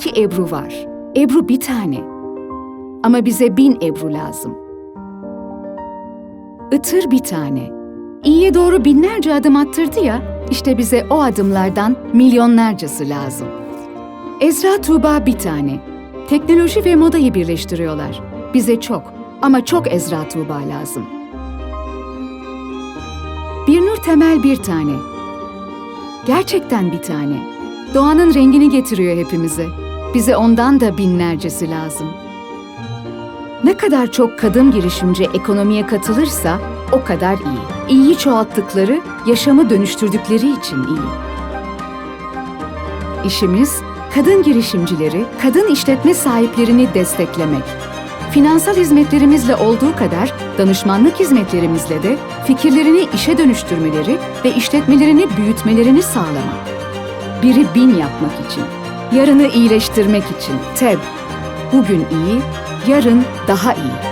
Belki Ebru var. Ebru bir tane. Ama bize bin Ebru lazım. Itır bir tane. İyiye doğru binlerce adım attırdı ya, işte bize o adımlardan milyonlarcası lazım. Ezra Tuğba bir tane. Teknoloji ve modayı birleştiriyorlar. Bize çok ama çok Ezra Tuğba lazım. Bir Nur Temel bir tane. Gerçekten bir tane. Doğanın rengini getiriyor hepimize. Bize ondan da binlercesi lazım. Ne kadar çok kadın girişimci ekonomiye katılırsa o kadar iyi. İyiyi çoğalttıkları, yaşamı dönüştürdükleri için iyi. İşimiz kadın girişimcileri, kadın işletme sahiplerini desteklemek. Finansal hizmetlerimizle olduğu kadar danışmanlık hizmetlerimizle de fikirlerini işe dönüştürmeleri ve işletmelerini büyütmelerini sağlamak. Biri bin yapmak için, yarını iyileştirmek için. TEB, bugün iyi, yarın daha iyi.